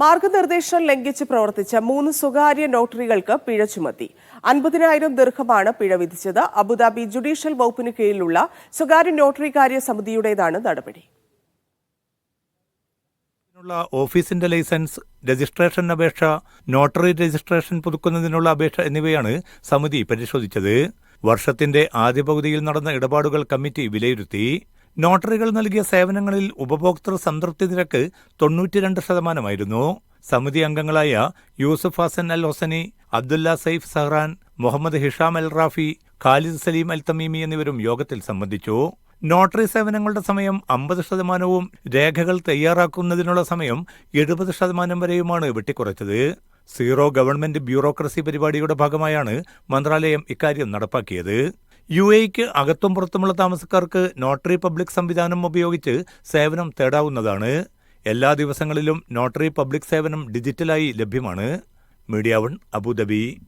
മാർഗനിർദ്ദേശം ലംഘിച്ച് പ്രവർത്തിച്ച മൂന്ന് സ്വകാര്യ നോട്ടറികൾക്ക് പിഴ ചുമത്തി. അൻപതിനായിരം ദീർഘമാണ് പിഴ വിധിച്ചത്. അബുദാബി ജുഡീഷ്യൽ വകുപ്പിന് കീഴിലുള്ള സ്വകാര്യ നോട്ടറി കാര്യ സമിതിയുടേതാണ് നടപടി ഓഫീസിന്റെ ലൈസൻസ് രജിസ്ട്രേഷൻ അപേക്ഷ നോട്ടറി രജിസ്ട്രേഷൻ പുതുക്കുന്നതിനുള്ള അപേക്ഷ എന്നിവയാണ് സമിതി പരിശോധിച്ചത്. വർഷത്തിന്റെ ആദ്യ പകുതിയിൽ നടന്ന ഇടപാടുകൾ കമ്മിറ്റി വിലയിരുത്തി. നോട്ടറികൾ നൽകിയ സേവനങ്ങളിൽ ഉപഭോക്തൃ സംതൃപ്തി നിരക്ക് തൊണ്ണൂറ്റിരണ്ട് ശതമാനമായിരുന്നു. സമിതി അംഗങ്ങളായ Yusuf Hasan al Hosani Abdullah Saif Zahran Muhammad Hisham al Rafi Khalid Salim al Tamimi എന്നിവരും യോഗത്തിൽ സംബന്ധിച്ചു. നോട്ടറി സേവനങ്ങളുടെ സമയം അമ്പത് ശതമാനവും രേഖകൾ തയ്യാറാക്കുന്നതിനുള്ള സമയം എഴുപത് ശതമാനം വരെയുമാണ് വെട്ടിക്കുറച്ചത്. സീറോ ഗവൺമെന്റ് ബ്യൂറോക്രസി പരിപാടിയുടെ ഭാഗമായാണ് മന്ത്രാലയം ഇക്കാര്യം നടപ്പാക്കിയത്. യു എക്ക് അകത്തും പുറത്തുമുള്ള താമസക്കാർക്ക് നോട്ടറി പബ്ലിക് സംവിധാനം ഉപയോഗിച്ച് സേവനം തേടാവുന്നതാണ്. എല്ലാ ദിവസങ്ങളിലും നോട്ടറി പബ്ലിക് സേവനം ഡിജിറ്റലായി ലഭ്യമാണ്. Media one Abu Dhabi.